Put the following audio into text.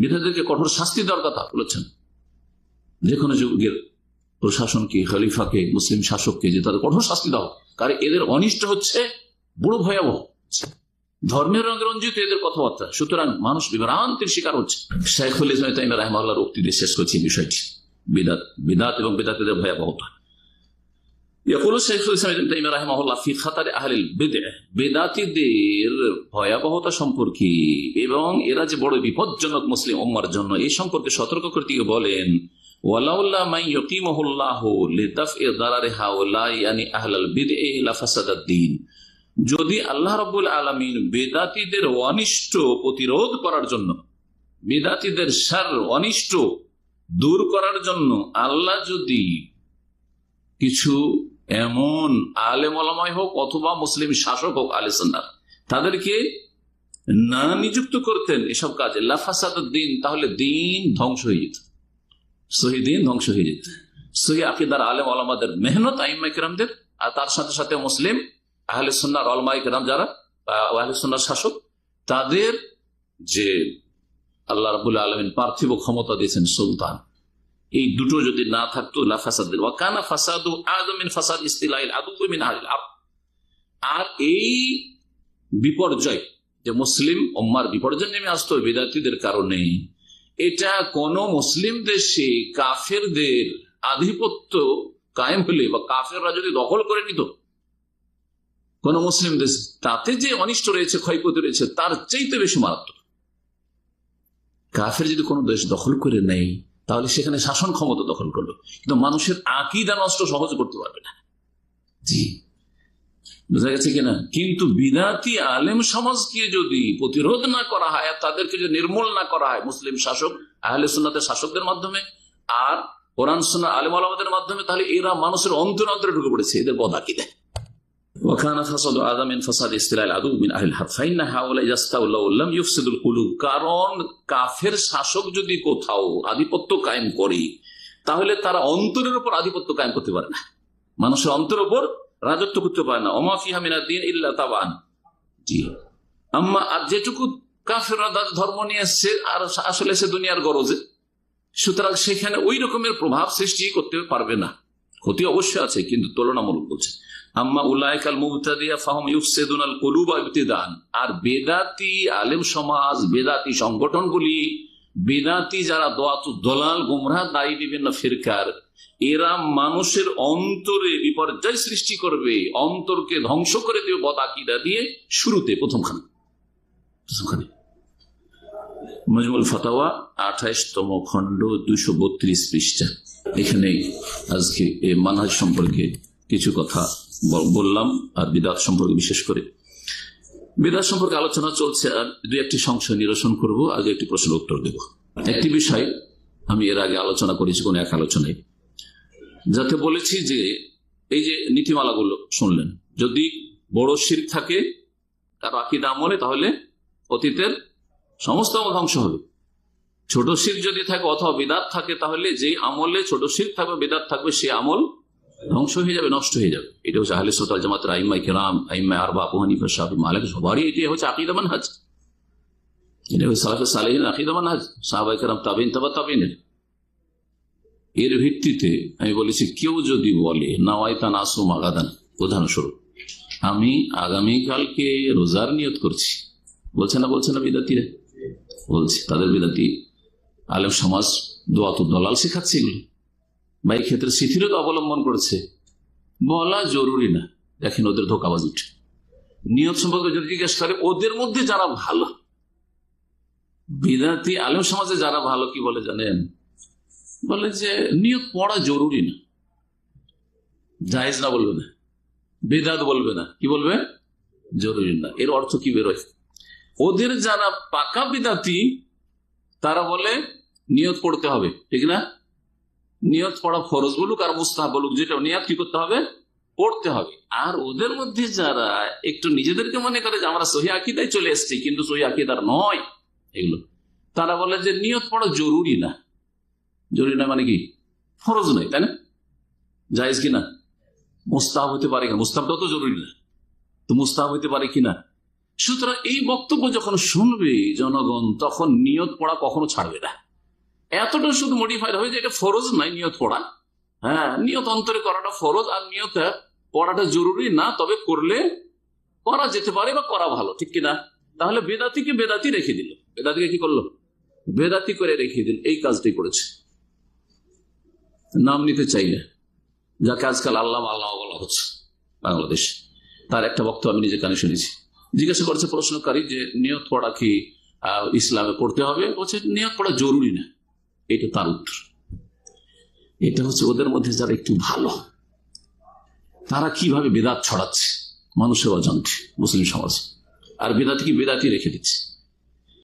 বিধাদেরকে কঠোর শাস্তি দেওয়ার কথা বলেছেন। যে কোনো যুগের প্রশাসনকে, খলিফাকে, মুসলিম শাসককে যে তাদের কঠোর শাস্তি দাও কারণ এদের অনিষ্ট হচ্ছে, বড় ভয়াবহ ধর্মের রঙে রঞ্জিত এদের কথাবার্তা। সুতরাং মানুষ বিভ্রান্তির শিকার হচ্ছে। শেখুল ইসলাম তাইম রাহমাল্লাহর উক্তি দিয়ে শেষ করছি বিষয়টি। বিদাত বিদাত এবং বিদাতিদের ভয়াবহতা। ইয়কুল শেখুল ইসলাম রাহমাহুল্লাহ ফি খাতারে আহলিল বেদে বেদাতিদের ভয়াবহতা সম্পর্কে এবং এরা যে বড় বিপজ্জনক মুসলিম ওম্মার জন্য এই সম্পর্কে সতর্ক করতে গিয়ে বলেন যদি আল্লাহ রবুল আলমিন বেদাতিদের অনিষ্ট প্রতিরোধ করার জন্য, বেদাতিদের সার অনিষ্ট দূর করার জন্য আল্লাহ যদি কিছু এমন আলেম ওলামাই হোক অথবা মুসলিম শাসক হোক আলিসান্নার তাদেরকে না নিযুক্ত করতেন এসব কাজে। লাফাসাদ দিন, তাহলে দিন ধ্বংস হয়ে যেত। সহি দিন ধ্বংস হয়ে যেত। সহি আকিদার আলেম আলমাদের মেহনত আইম্মা কিরামদের, আর তার সাথে সাথে মুসলিম আহলে সুন্নার অলমাই কিরাম যারা আহলে সুন্নার শাসক, তাদের যে আল্লাহ রাবুল আলমিন পার্থিব ক্ষমতা দিয়েছেন সুলতান এই দুটো যদি না থাকতো লাফাসাদ ওয়াকানা ফাসাদু আদমিন ফাসাদ ইস্তিলাইল আদুমিন আর এই বিপর্যয় যে মুসলিম ওম্মার বিপর্যয় নেমে আসতো বিদ্যার্থীদের কারণে, এটা কোন মুসলিম দেশে কাফেরদের আধিপত্য কায়েম হলে বা কাফেররা যদি দখল করে নিত, কোন মুসলিম দেশ তাতে যে অনিষ্ট রয়েছে, ক্ষয়ক্ষতি রয়েছে, তার চাইতে বেশি মারাত্মক। কাফের যদি কোনো দেশ দখল করে নেয় তাহলে সেখানে শাসন ক্ষমতা দখল করল। কিন্তু মানুষের আকিদা নষ্ট সহজ করতে পারবে না। জি। বোঝা গেছে কিনা? কিন্তু বিদাতি আলেম সমাজকে যদি প্রতিরোধ না করা হয় আর তাদেরকে যদি নির্মূল না করা হয় মুসলিম শাসক আহলে সুন্নাতের শাসকদের মাধ্যমে আর কোরআন সুন্না আলেম আলমাদের মাধ্যমে তাহলে এরা মানুষের অন্তর অন্তরে ঢুকে পড়েছে এদের বদাকি দেয় কারণ কাফের শাসক যদি কোথাও আধিপত্য কায়েম করে, তাহলে তারা অন্তরের উপর আধিপত্য কায়েম করতে পারে না। মানুষের অন্তর উপর রাজত্ব করতে পারে না। ওমাফিহা মিনা দিন ইল্লা আম্মা, আর যেটুকু কাফেররা ধর্ম নিয়ে এসছে, আর আসলে সে দুনিয়ার গরজে, সুতরাং সেখানে ওই রকমের প্রভাব সৃষ্টি করতে পারবে না। ক্ষতি অবশ্যই আছে, কিন্তু তুলনামূলক বলছে। আম্মা উল্লাহকাল মুবতাদিয়া ফাহম ইউফসেদুন আল আর বেদাতি আলেম সমাজ, বেদাতি সংগঠনগুলি, বেদাতি যারা দলাল, গুমরাহ, দায়ী বিভিন্ন ফিরকার, এরা মানুষের অন্তরে বিপর্যয় সৃষ্টি করবে, অন্তরকে ধ্বংস করে দেবে বদাকিদা দিয়ে শুরুতে প্রথমখানে। প্রথমখানে। মজমুল ফতাওয়া, আঠাইশতম খণ্ড, দুইশো বত্রিশ পৃষ্ঠা। এখানে আজকে মানহাজ সম্পর্কে কিছু কথা বললাম, আর বিদাত সম্পর্কে বিশেষ করে। বিদাত সম্পর্কে আলোচনা চলছে, আর দুই একটি সংশয় নিরসন করব, আগে একটি প্রশ্ন উত্তর দেব। একটি বিষয় আমি এর আগে আলোচনা করেছি, কোন এক আলোচনায়। যাতে বলেছি যে, এই যে নীতিমালাগুলো শুনলেন, যদি বড় শির থাকে, তার আকিদা আমলে, তাহলে অতীতের সমস্ত ধ্বংস হবে। ছোট শির যদি থাকে অথবা বিদাত থাকে, তাহলে যে আমলে ছোট শির থাকবে, বিদাত থাকবে সে আমল ধ্বংস হয়ে যাবে, নষ্ট হয়ে যাবে। এটা হচ্ছে আহলে সোতাল জামাত আইমাই কেরাম আইমা আর বাপু হানিফা সাহেব মালিক, সবারই এটি হচ্ছে আকিদা মানহাজ। এটা হচ্ছে সালাফে সালেহিন আকিদা মানহাজ সাহাবাই কেরাম তাবিন তাবা এর ভিত্তিতে আমি বলেছি, কেউ যদি বলে নাওয়াইতা নাসু মাগাদান উদাহরণস্বরূপ, আমি আগামীকালকে রোজার নিয়ত করছি। বলছে না বলছে না বিদাতিরা বলছে, তাদের বিদাতি আলেম সমাজ দোয়াত দলাল শেখাচ্ছে এগুলো। বা এই ক্ষেত্রে শিথিলতা অবলম্বন করেছে, বলা জরুরি না। দেখেন ওদের ধোকাবাজ উঠে নিয়ত সম্পর্কে যদি জিজ্ঞেস করে, ওদের মধ্যে যারা ভালো, বিদাতি আলেম সমাজে যারা ভালো, কি বলে জানেন? বলে যে নিয়ত পড়া জরুরি না। জাহেজ না বলবে না। বেদাত বলবে না। কি বলবে? জরুরি না। এর অর্থ কি বেরোয় ওদের যারা পাকা বিদাতি, তারা বলে নিয়ত পড়তে হবে, ঠিক না? নিয়ত পড়া ফরজ বলুক আর মুস্তাহ বলুক, যেটা নিয়ত কি করতে হবে? পড়তে হবে। আর ওদের মধ্যে যারা একটু নিজেদেরকে মনে করে যে আমরা সহি আকিদায় চলে এসছি, কিন্তু সহি আকিদার নয় এগুলো, তারা বলে যে নিয়ত পড়া জরুরি না। জরুরি না মানে কি? ফরজ নয়, তাই না? জায়েজ কিনা? মুস্তাহ হতে পারে কিনা? মুস্তাহটাও তো জরুরি না। তো মুস্তাহ হতে পারে কিনা? সুতরাং এই বক্তব্য যখন শুনবে জনগণ, তখন নিয়ত পড়া কখনো ছাড়বে না। এতটা শুধু মডিফাইড হবে যে এটা ফরজ নাই নিয়ত পড়া। হ্যাঁ নিয়ত অন্তরে করাটা ফরজ আর নিয়ত পড়াটা জরুরি না, তবে করলে করা যেতে পারে বা করা ভালো, ঠিক কিনা? তাহলে বেদাতিকে বেদাতি রেখে দিল। বেদাতিকে কি করল? বেদাতি করে রেখে দিল, এই কাজটাই করেছে। নাম নিতে চাই না। যাকে আজকাল আল্লাহ আল্লাহ বলা হচ্ছে, বাংলাদেশ। তার একটা বক্তব্য আমি নিজে কানে শুনেছি। জিজ্ঞাসা করছে প্রশ্নকারী যে নিয়ত পড়া কি ইসলামে পড়তে হবে? বলছে, নিয়ত পড়া জরুরি না। এটা তার উত্তর। এটা হচ্ছে ওদের মধ্যে যারা একটু ভালো, তারা কীভাবে বেদাত ছড়াচ্ছে? মানুষের অজান্তে, মুসলিম সমাজ। আর বেদাতি কি বেদাতি রেখে দিচ্ছে।